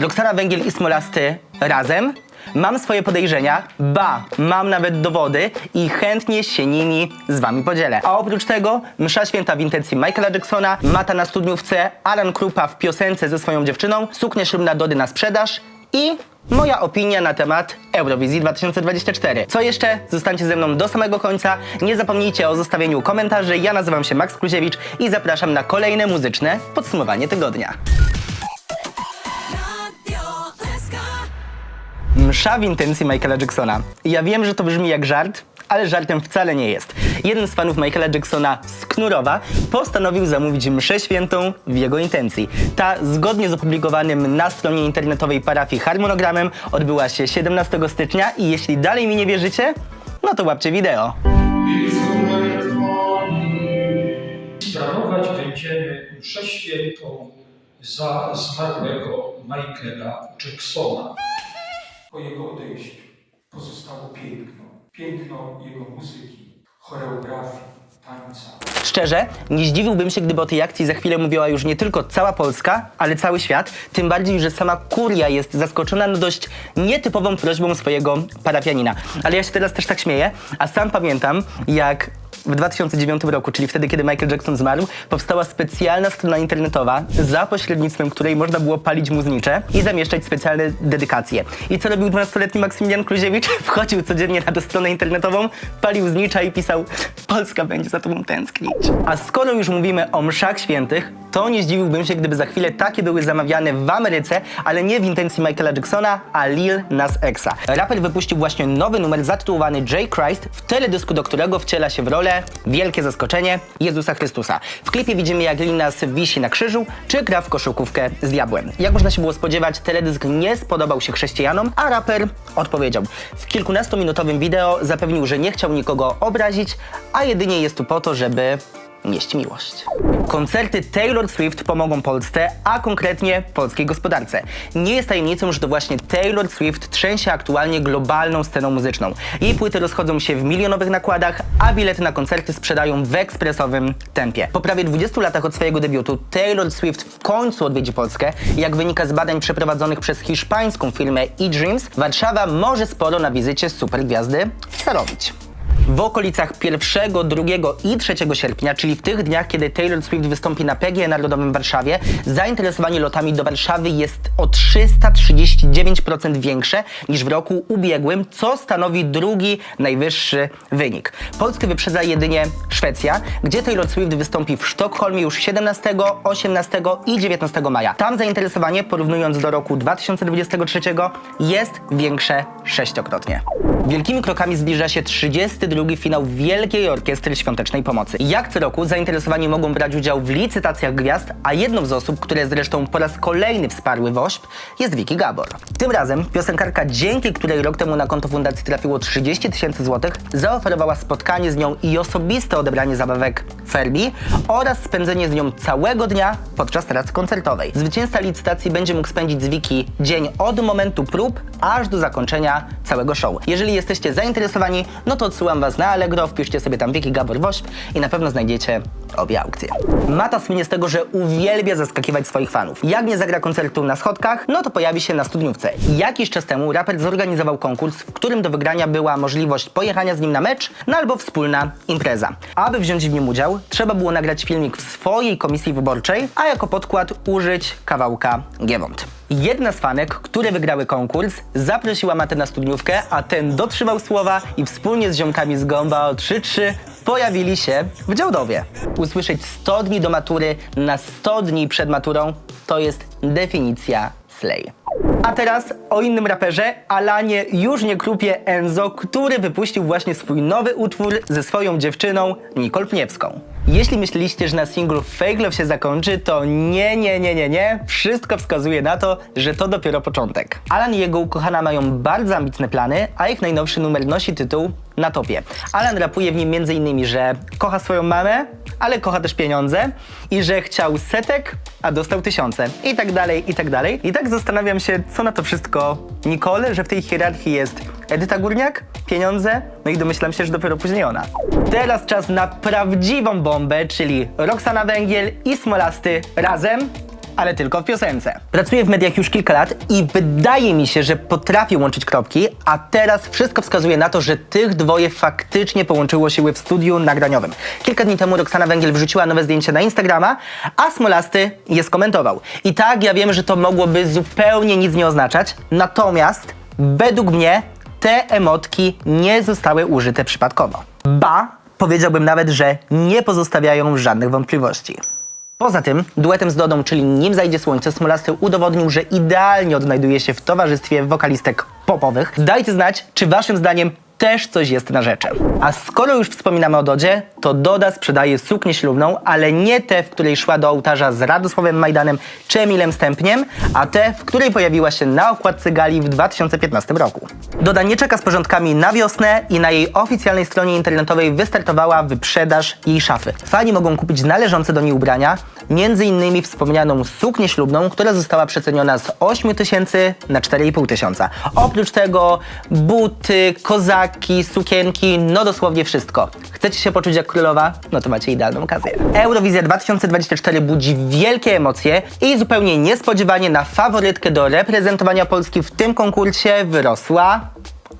Roxana Węgiel i Smolasty razem? Mam swoje podejrzenia, ba, mam nawet dowody i chętnie się nimi z wami podzielę. A oprócz tego msza święta w intencji Michaela Jacksona, Mata na studniówce, Alan Krupa w piosence ze swoją dziewczyną, suknia ślubna Dody na sprzedaż i moja opinia na temat Eurowizji 2024. Co jeszcze? Zostańcie ze mną do samego końca. Nie zapomnijcie o zostawieniu komentarzy. Ja nazywam się Max Kluziewicz i zapraszam na kolejne muzyczne podsumowanie tygodnia. Msza w intencji Michaela Jacksona. Ja wiem, że to brzmi jak żart, ale żartem wcale nie jest. Jeden z fanów Michaela Jacksona z Knurowa postanowił zamówić mszę świętą w jego intencji. Ta, zgodnie z opublikowanym na stronie internetowej parafii harmonogramem, odbyła się 17 stycznia i jeśli dalej mi nie wierzycie, no to łapcie wideo. Sprawować będziemy mszę świętą za zmarłego Michaela Jacksona. Po jego odejściu pozostało piękno. Piękno jego muzyki, choreografii, tańca. Szczerze, nie zdziwiłbym się, gdyby o tej akcji za chwilę mówiła już nie tylko cała Polska, ale cały świat. Tym bardziej, że sama kuria jest zaskoczona no dość nietypową prośbą swojego parafianina. Ale ja się teraz też tak śmieję, a sam pamiętam, jak w 2009 roku, czyli wtedy, kiedy Michael Jackson zmarł, powstała specjalna strona internetowa, za pośrednictwem której można było palić mu znicze i zamieszczać specjalne dedykacje. I co robił 12-letni Maksymilian Kluziewicz? Wchodził codziennie na tę stronę internetową, palił znicza i pisał Polska będzie za tobą tęsknić. A skoro już mówimy o mszach świętych, to nie zdziwiłbym się, gdyby za chwilę takie były zamawiane w Ameryce, ale nie w intencji Michaela Jacksona, a Lil Nas Exa. Raper wypuścił właśnie nowy numer zatytułowany J. Christ, w teledysku do którego wciela się w rolę, wielkie zaskoczenie, Jezusa Chrystusa. W klipie widzimy jak Lil Nas wisi na krzyżu, czy gra w koszykówkę z diabłem. Jak można się było spodziewać, teledysk nie spodobał się chrześcijanom, a raper odpowiedział. W kilkunastominutowym wideo zapewnił, że nie chciał nikogo obrazić, a jedynie jest tu po to, żeby nieść miłość. Koncerty Taylor Swift pomogą Polsce, a konkretnie polskiej gospodarce. Nie jest tajemnicą, że to właśnie Taylor Swift trzęsie aktualnie globalną sceną muzyczną. Jej płyty rozchodzą się w milionowych nakładach, a bilety na koncerty sprzedają w ekspresowym tempie. Po prawie 20 latach od swojego debiutu Taylor Swift w końcu odwiedzi Polskę. Jak wynika z badań przeprowadzonych przez hiszpańską firmę eDreams, Warszawa może sporo na wizycie supergwiazdy zarobić. W okolicach 1, 2 i 3 sierpnia, czyli w tych dniach, kiedy Taylor Swift wystąpi na PGE Narodowym w Warszawie, zainteresowanie lotami do Warszawy jest o 339% większe niż w roku ubiegłym, co stanowi drugi najwyższy wynik. Polskę wyprzedza jedynie Szwecja, gdzie Taylor Swift wystąpi w Sztokholmie już 17, 18 i 19 maja. Tam zainteresowanie, porównując do roku 2023, jest większe sześciokrotnie. Wielkimi krokami zbliża się 32 finał Wielkiej Orkiestry Świątecznej Pomocy. Jak co roku zainteresowani mogą brać udział w licytacjach gwiazd, a jedną z osób, które zresztą po raz kolejny wsparły WOŚP, jest Vicky Gabor. Tym razem piosenkarka, dzięki której rok temu na konto fundacji trafiło 30 tysięcy złotych, zaoferowała spotkanie z nią i osobiste odebranie zabawek Ferbi oraz spędzenie z nią całego dnia podczas pracy koncertowej. Zwycięzca licytacji będzie mógł spędzić z Wiki dzień od momentu prób aż do zakończenia całego show. Jeżeli jesteście zainteresowani, no to odsyłam was na Allegro, wpiszcie sobie tam Wiki Gabor Wośp i na pewno znajdziecie obie aukcje. Mata słynie z tego, że uwielbia zaskakiwać swoich fanów. Jak nie zagra koncertu na schodkach, no to pojawi się na studniówce. Jakiś czas temu raper zorganizował konkurs, w którym do wygrania była możliwość pojechania z nim na mecz, no albo wspólna impreza. Aby wziąć w nim udział, trzeba było nagrać filmik w swojej komisji wyborczej, a jako podkład użyć kawałka Giewont. Jedna z fanek, które wygrały konkurs, zaprosiła Matę na studniówkę, a ten dotrzymał słowa i wspólnie z ziomkami z Gąba o 3-3 pojawili się w Działdowie. Usłyszeć 100 dni do matury na 100 dni przed maturą to jest definicja slay. A teraz o innym raperze, Alanie już nie krupie Enzo, który wypuścił właśnie swój nowy utwór ze swoją dziewczyną Nicole Pniewską. Jeśli myśleliście, że na singlu Fake Love się zakończy, to nie, nie, nie, nie, nie. Wszystko wskazuje na to, że to dopiero początek. Alan i jego ukochana mają bardzo ambitne plany, a ich najnowszy numer nosi tytuł Na topie. Alan rapuje w nim m.in., że kocha swoją mamę, ale kocha też pieniądze i że chciał setek, a dostał tysiące. I tak dalej, i tak dalej. I tak zastanawiam się, co na to wszystko Nicole, że w tej hierarchii jest Edyta Górniak, pieniądze, no i domyślam się, że dopiero później ona. Teraz czas na prawdziwą bombę, czyli Roxana Węgiel i Smolasty razem ale tylko w piosence. Pracuję w mediach już kilka lat i wydaje mi się, że potrafię łączyć kropki, a teraz wszystko wskazuje na to, że tych dwoje faktycznie połączyło siły w studiu nagraniowym. Kilka dni temu Roxana Węgiel wrzuciła nowe zdjęcie na Instagrama, a Smolasty je skomentował. I tak, ja wiem, że to mogłoby zupełnie nic nie oznaczać, natomiast według mnie te emotki nie zostały użyte przypadkowo. Ba, powiedziałbym nawet, że nie pozostawiają żadnych wątpliwości. Poza tym, duetem z Dodą, czyli Nim zajdzie słońce, Smolasty udowodnił, że idealnie odnajduje się w towarzystwie wokalistek popowych. Dajcie znać, czy waszym zdaniem też coś jest na rzeczy. A skoro już wspominamy o Dodzie, to Doda sprzedaje suknię ślubną, ale nie tę, w której szła do ołtarza z Radosławem Majdanem czy Emilem Stępniem, a tę, w której pojawiła się na okładce gali w 2015 roku. Doda nie czeka z porządkami na wiosnę i na jej oficjalnej stronie internetowej wystartowała wyprzedaż jej szafy. Fani mogą kupić należące do niej ubrania, innymi wspomnianą suknię ślubną, która została przeceniona z 8 tysięcy na 4,5 tysiąca. Oprócz tego buty, kozaki, sukienki, no dosłownie wszystko. Chcecie się poczuć jak królowa? No to macie idealną okazję. Eurowizja 2024 budzi wielkie emocje i zupełnie niespodziewanie na faworytkę do reprezentowania Polski w tym konkursie wyrosła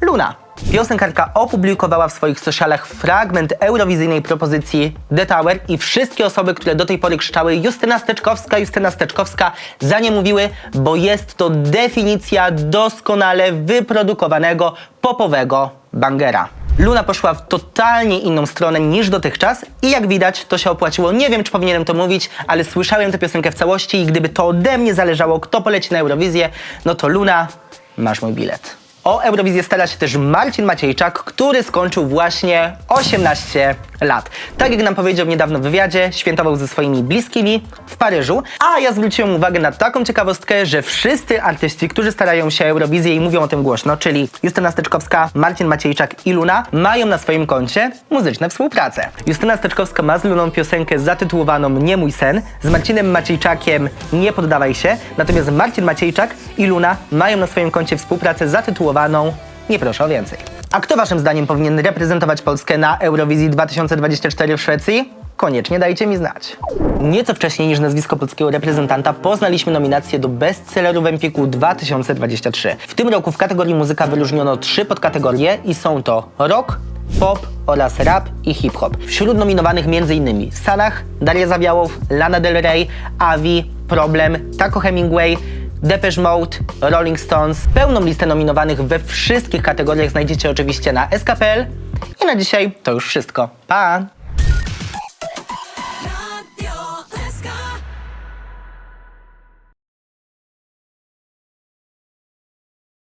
Luna. Piosenkarka opublikowała w swoich socialach fragment eurowizyjnej propozycji The Tower i wszystkie osoby, które do tej pory krzyczały Justyna Steczkowska, Justyna Steczkowska, za nie mówiły, bo jest to definicja doskonale wyprodukowanego popowego bangera. Luna poszła w totalnie inną stronę niż dotychczas i jak widać to się opłaciło. Nie wiem, czy powinienem to mówić, ale słyszałem tę piosenkę w całości i gdyby to ode mnie zależało, kto poleci na Eurowizję, no to Luna, masz mój bilet. O Eurowizję stara się też Marcin Maciejczak, który skończył właśnie 18 lat. Tak jak nam powiedział niedawno w wywiadzie, świętował ze swoimi bliskimi w Paryżu, a ja zwróciłem uwagę na taką ciekawostkę, że wszyscy artyści, którzy starają się Eurowizję i mówią o tym głośno, czyli Justyna Steczkowska, Marcin Maciejczak i Luna, mają na swoim koncie muzyczne współprace. Justyna Steczkowska ma z Luną piosenkę zatytułowaną Nie mój sen, z Marcinem Maciejczakiem Nie poddawaj się, natomiast Marcin Maciejczak i Luna mają na swoim koncie współpracę zatytułowaną Nie proszę o więcej. A kto waszym zdaniem powinien reprezentować Polskę na Eurowizji 2024 w Szwecji? Koniecznie dajcie mi znać. Nieco wcześniej niż nazwisko polskiego reprezentanta poznaliśmy nominację do bestselleru w Empiku 2023. W tym roku w kategorii muzyka wyróżniono trzy podkategorie i są to rock, pop oraz rap i hip-hop. Wśród nominowanych m.in. Sanach, Daria Zawiałow, Lana Del Rey, Avi, Problem, Taco Hemingway, Depeche Mode, Rolling Stones. Pełną listę nominowanych we wszystkich kategoriach znajdziecie oczywiście na skpl. I na dzisiaj to już wszystko. Pa!